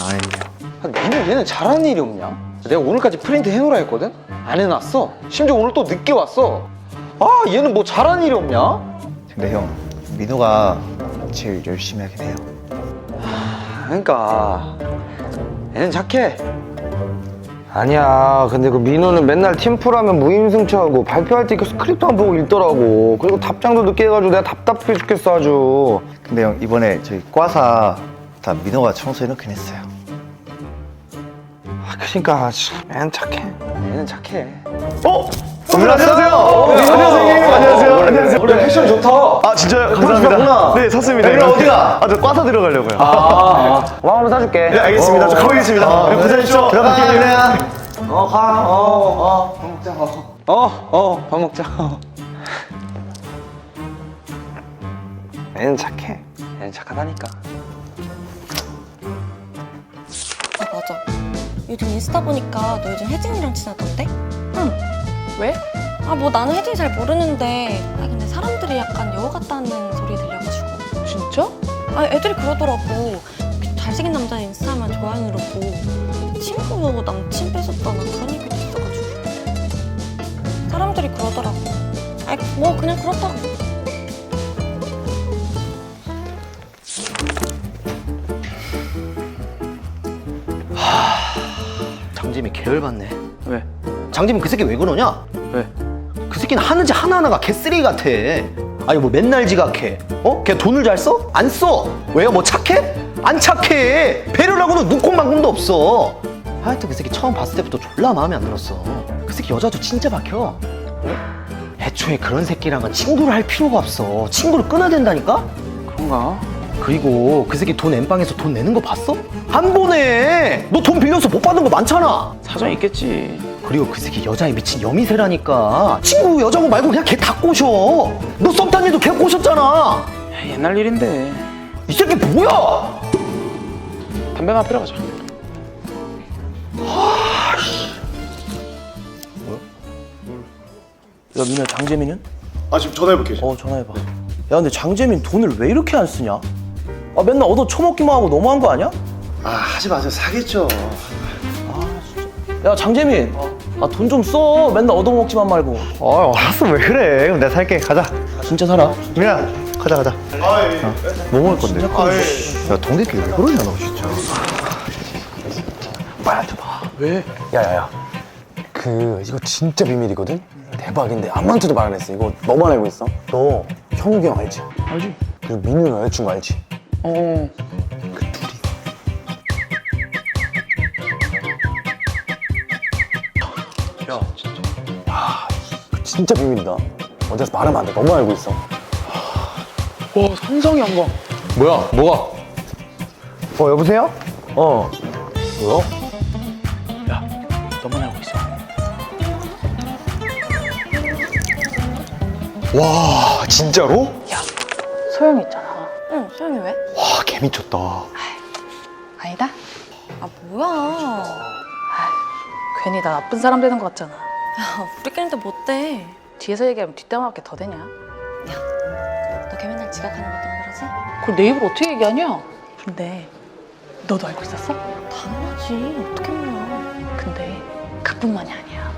아니에요. 아, 얘는, 얘는 잘하는 일이 없냐? 내가 오늘까지 프린트 해놓으라 했거든? 안 해놨어. 심지어 오늘 또 늦게 왔어. 아, 얘는 뭐 잘하는 일이 없냐? 근데 형, 민호가 제일 열심히 하긴 해요. 그러니까 얘는 착해. 아니야 근데 그 민호는 맨날 팀플하면 무임승차하고 발표할 때그 스크립트만 보고 읽더라고 그리고 답장도 늦게 해가지고 내가 답답해 죽겠어 아주 근데 형, 이번에 저희 과사 다 민호가 청소해 놓긴 했어요. 아, 그러니까 참맨 착해 얘는 착해. 어? 안녕하세요. 안녕하세요. 안녕하세요. 안녕하세요. 그래, 패션 좋다. 아, 진짜요? 감사합니다. 네, 샀습니다. 그럼 어디가? 아, 저 과사 들어가려고요. 아, 왕 한번 사줄게 네, 알겠습니다. 저 가보겠습니다. 네, 고생하십시오. 들어갈게요. 어, 가. 어, 어, 밥 먹자. 어, 어, 어, 밥 먹자. 맨 착해 얘는 착하다니까. 맞아. 요즘 인스타 보니까 너 요즘 혜진이랑 친하던데? 응. 왜? 아 뭐 나는 혜진이 잘 모르는데 아 근데 사람들이 약간 여우 같다는 소리 들려가지고 진짜? 아 애들이 그러더라고 잘생긴 남자 인스타만 좋아요 누르고 친구 남친 뺏었다나 그런 얘기도 있어가지고 사람들이 그러더라고 아 뭐 그냥 그렇다고 장재미 계열받네. 왜? 장재미 그 새끼 왜 그러냐? 왜? 그 새끼는 하는 짓 하나하나가 개쓰레기 같아. 아니 뭐 맨날 지각해. 어? 걔 돈을 잘 써? 안 써. 왜요? 뭐 착해? 안 착해. 배려라고는 눈꼽만큼도 없어. 하여튼 그 새끼 처음 봤을 때부터 졸라 마음에 안 들었어. 그 새끼 여자도 진짜 박혀. 어? 애초에 그런 새끼랑은 친구를 할 필요가 없어. 친구를 끊어야 된다니까? 그런가? 그리고 그 새끼 돈 엠빵에서 돈 내는 거 봤어? 한 번에 너 돈 빌려서 못 받은 거 많잖아. 사정 있겠지. 그리고 그 새끼 여자에 미친 여미새라니까 친구 여자고 말고 그냥 걔 다 꼬셔 너 썸탄 일도 걔 꼬셨잖아 야, 옛날 일인데. 이 새끼 뭐야 담배나 피러 가자. 야 민호야 장재민은? 아 지금 전화해볼게 어 전화해봐 야 근데 장재민 돈을 왜 이렇게 안 쓰냐? 아 맨날 얻어 처먹기만 하고 너무한 거 아니야? 아 하지 마세요 사겠죠 야 장재민 아 돈 좀 써 맨날 얻어먹지만 말고 어, 알았어. 왜 그래? 그럼 내가 살게. 가자. 아, 진짜 살아 민아, 가자, 가자. 아예 뭐 먹을 건데? 야, 동대끼 왜 그러냐, 너 진짜. 왜? 야야야 그 이거 진짜 비밀이거든? 대박인데 아무한테도 말 안 했어 이거 너만 알고 있어 너 현욱이 형 알지? 알지? 그리고 민우 형 여자친구 알지? 어. 그 진짜 비밀이다 어디서 말하면 안 돼 너만 알고 있어 와, 상상이 안 가. 뭐야 뭐가 어 여보세요? 어 뭐야? 너만 알고 있어. 와, 진짜로? 소영이 있잖아. 개미쳤다. 아니다. 아 뭐야 괜히 나 나쁜 사람 되는 것 같잖아. 야 우리끼리인데 못돼 뒤에서 얘기하면 뒷담화할 게더 되냐? 너 걔 맨날 지각하는 것 때문에 그러지? 그걸 내 입으로 어떻게 얘기하냐? 근데 너도 알고 있었어? 당연하지 어떻게 몰라 근데 그뿐만이 아니야.